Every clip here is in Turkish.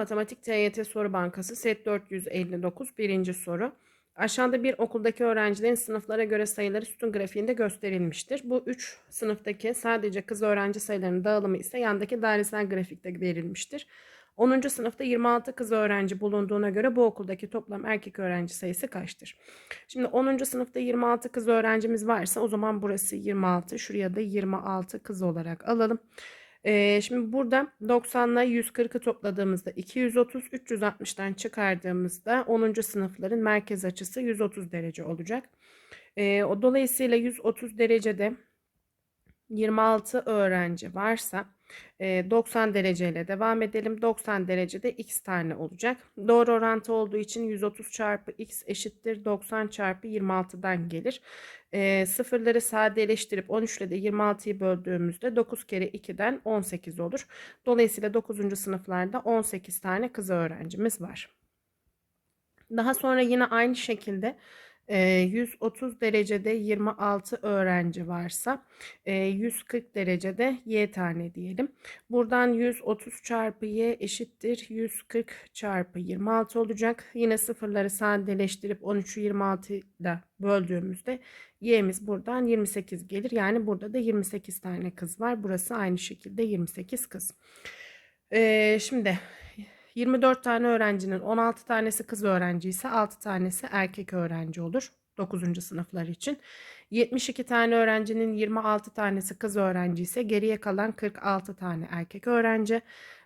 Matematik TYT Soru Bankası set 459 birinci soru. Aşağıda bir okuldaki öğrencilerin sınıflara göre sayıları sütun grafiğinde gösterilmiştir. Bu üç sınıftaki sadece kız öğrenci sayılarının dağılımı ise yandaki dairesel grafikte verilmiştir. 10. sınıfta 26 kız öğrenci bulunduğuna göre bu okuldaki toplam erkek öğrenci sayısı kaçtır? Şimdi 10. sınıfta 26 kız öğrencimiz varsa o zaman burası 26, şuraya da 26 kız olarak alalım. Ee, şimdi burada 90 ile 140'ı topladığımızda 230, 360'tan çıkardığımızda 10. sınıfların merkez açısı 130 derece olacak. Ee, o dolayısıyla 130 derecede 26 öğrenci varsa 90 dereceyle devam edelim. 90 derecede x tane olacak. Doğru orantı olduğu için 130 çarpı x eşittir 90 çarpı 26'dan gelir. E, sıfırları sadeleştirip 13 ile de 26'yı böldüğümüzde 9 kere 2'den 18 olur. Dolayısıyla 9. sınıflarda 18 tane kız öğrencimiz var. Daha sonra yine aynı şekilde 130 derecede 26 öğrenci varsa 140 derecede y tane diyelim. Buradan 130 çarpı y eşittir 140 çarpı 26 olacak. Yine sıfırları sadeleştirip 13'ü 26 ile böldüğümüzde y'miz buradan 28 gelir. Yani burada da 28 tane kız var. Burası aynı şekilde 28 kız. Şimdi 24 tane öğrencinin 16 tanesi kız öğrenci ise 6 tanesi erkek öğrenci olur 9. sınıflar için. 72 tane öğrencinin 26 tanesi kız öğrenci ise geriye kalan 46 tane erkek öğrenci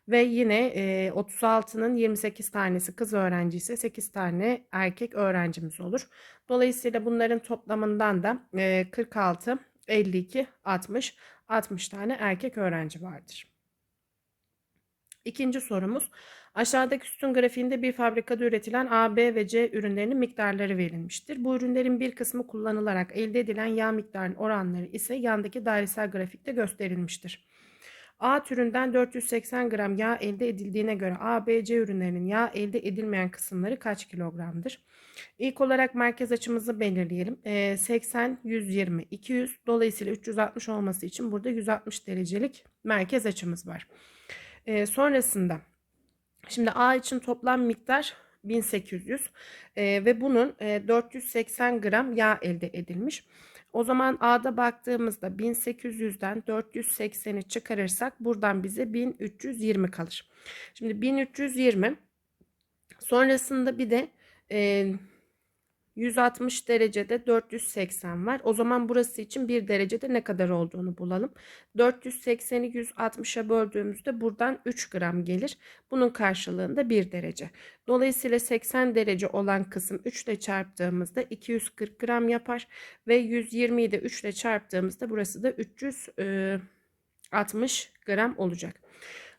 ve yine e, 36'nın 28 tanesi kız öğrenci ise 8 tane erkek öğrencimiz olur. Dolayısıyla bunların toplamından da e, 46, 52, 60, 60 tane erkek öğrenci vardır. İkinci sorumuz Aşağıdaki sütun grafiğinde bir fabrikada üretilen A, B ve C ürünlerinin miktarları verilmiştir. Bu ürünlerin bir kısmı kullanılarak elde edilen yağ miktarının oranları ise yandaki dairesel grafikte gösterilmiştir. A türünden 480 gram yağ elde edildiğine göre A, B, C ürünlerinin yağ elde edilmeyen kısımları kaç kilogramdır? İlk olarak merkez açımızı belirleyelim. E, 80, 120, 200 dolayısıyla 360 olması için burada 160 derecelik merkez açımız var. E, sonrasında Şimdi A için toplam miktar 1800 e, ve bunun e, 480 gram yağ elde edilmiş. O zaman A'da baktığımızda 1800'den 480'i çıkarırsak buradan bize 1320 kalır. Şimdi 1320 sonrasında bir de e, 160 derecede 480 var. O zaman burası için bir derecede ne kadar olduğunu bulalım. 480'i 160'a böldüğümüzde buradan 3 gram gelir. Bunun karşılığında 1 derece. Dolayısıyla 80 derece olan kısım 3 ile çarptığımızda 240 gram yapar. Ve 120'yi de 3 ile çarptığımızda burası da 360 gram olacak.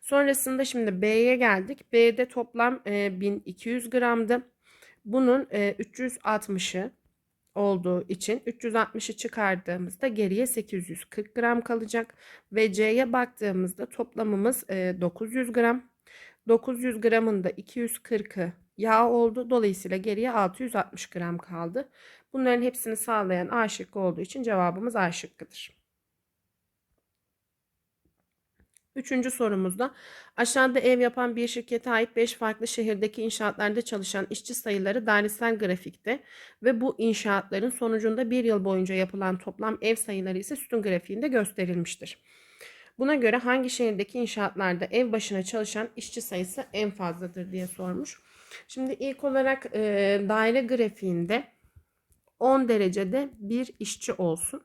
Sonrasında şimdi B'ye geldik. B'de toplam 1200 gramdı. Bunun e, 360'ı olduğu için 360'ı çıkardığımızda geriye 840 gram kalacak. Ve C'ye baktığımızda toplamımız e, 900 gram. 900 gramın da 240'ı yağ oldu. Dolayısıyla geriye 660 gram kaldı. Bunların hepsini sağlayan A şıkkı olduğu için cevabımız A şıkkıdır. Üçüncü sorumuzda aşağıda ev yapan bir şirkete ait 5 farklı şehirdeki inşaatlarda çalışan işçi sayıları dairesel grafikte ve bu inşaatların sonucunda bir yıl boyunca yapılan toplam ev sayıları ise sütun grafiğinde gösterilmiştir. Buna göre hangi şehirdeki inşaatlarda ev başına çalışan işçi sayısı en fazladır diye sormuş. Şimdi ilk olarak e, daire grafiğinde 10 derecede bir işçi olsun.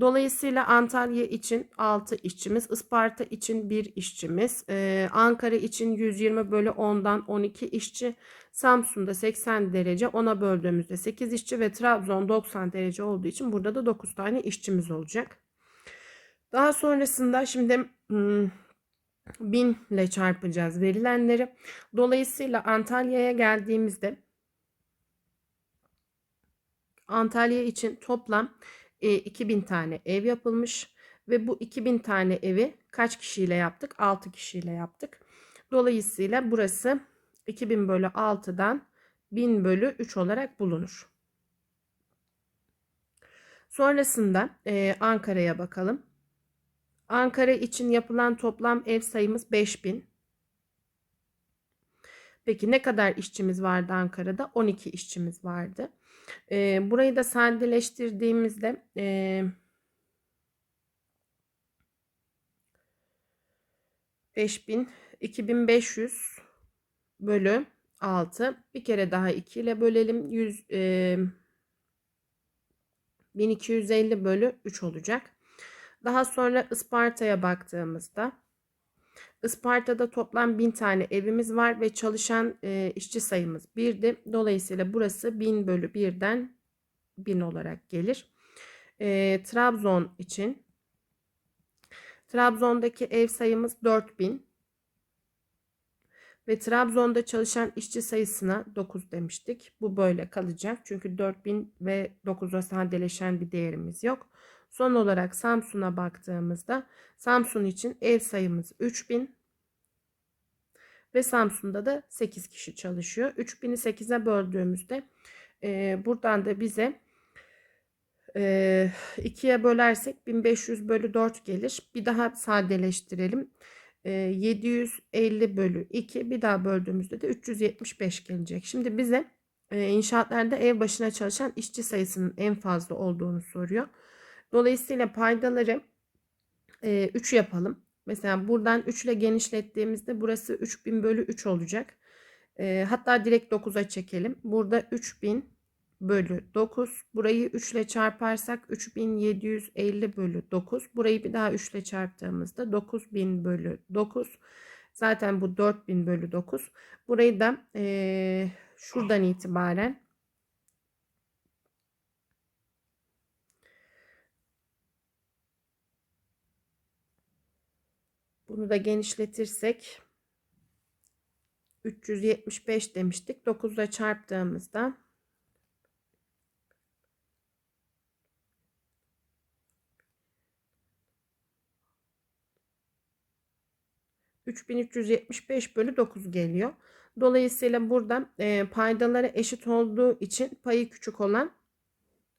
Dolayısıyla Antalya için 6 işçimiz, Isparta için 1 işçimiz, ee, Ankara için 120 bölü 10'dan 12 işçi, Samsun'da 80 derece 10'a böldüğümüzde 8 işçi ve Trabzon 90 derece olduğu için burada da 9 tane işçimiz olacak. Daha sonrasında şimdi hmm, 1000 ile çarpacağız verilenleri. Dolayısıyla Antalya'ya geldiğimizde Antalya için toplam e, 2000 tane ev yapılmış ve bu 2000 tane evi kaç kişiyle yaptık? 6 kişiyle yaptık. Dolayısıyla burası 2000 bölü 6'dan 1000 bölü 3 olarak bulunur. Sonrasında e, Ankara'ya bakalım. Ankara için yapılan toplam ev sayımız 5000. Peki ne kadar işçimiz vardı Ankara'da? 12 işçimiz vardı. Ee, burayı da sadeleştirdiğimizde e, 5000 2500 bölü 6 bir kere daha 2 ile bölelim 100 e, 1250 bölü 3 olacak. Daha sonra Isparta'ya baktığımızda Isparta'da toplam 1000 tane evimiz var ve çalışan e, işçi sayımız 1'di. Dolayısıyla burası 1000 bölü 1'den 1000 olarak gelir. E, Trabzon için Trabzon'daki ev sayımız 4000 ve Trabzon'da çalışan işçi sayısına 9 demiştik. Bu böyle kalacak. Çünkü 4000 ve 9'a sadeleşen bir değerimiz yok. Son olarak Samsun'a baktığımızda Samsun için ev sayımız 3000 ve Samsun'da da 8 kişi çalışıyor. 3000'i 8'e böldüğümüzde e, buradan da bize e, 2'ye bölersek 1500 bölü 4 gelir. Bir daha sadeleştirelim. 750 bölü 2 bir daha böldüğümüzde de 375 gelecek. Şimdi bize inşaatlarda ev başına çalışan işçi sayısının en fazla olduğunu soruyor. Dolayısıyla paydaları 3 yapalım. Mesela buradan 3 ile genişlettiğimizde burası 3000 bölü 3 olacak. Hatta direkt 9'a çekelim. Burada 3000 bölü 9. Burayı 3 ile çarparsak 3750 bölü 9. Burayı bir daha 3 ile çarptığımızda 9000 bölü 9. Zaten bu 4000 bölü 9. Burayı da e, şuradan itibaren bunu da genişletirsek 375 demiştik. 9 ile çarptığımızda 3375 bölü 9 geliyor. Dolayısıyla burada e, paydaları eşit olduğu için payı küçük olan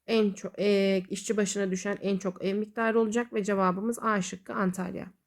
en çok e, işçi başına düşen en çok ev miktarı olacak ve cevabımız A şıkkı Antalya.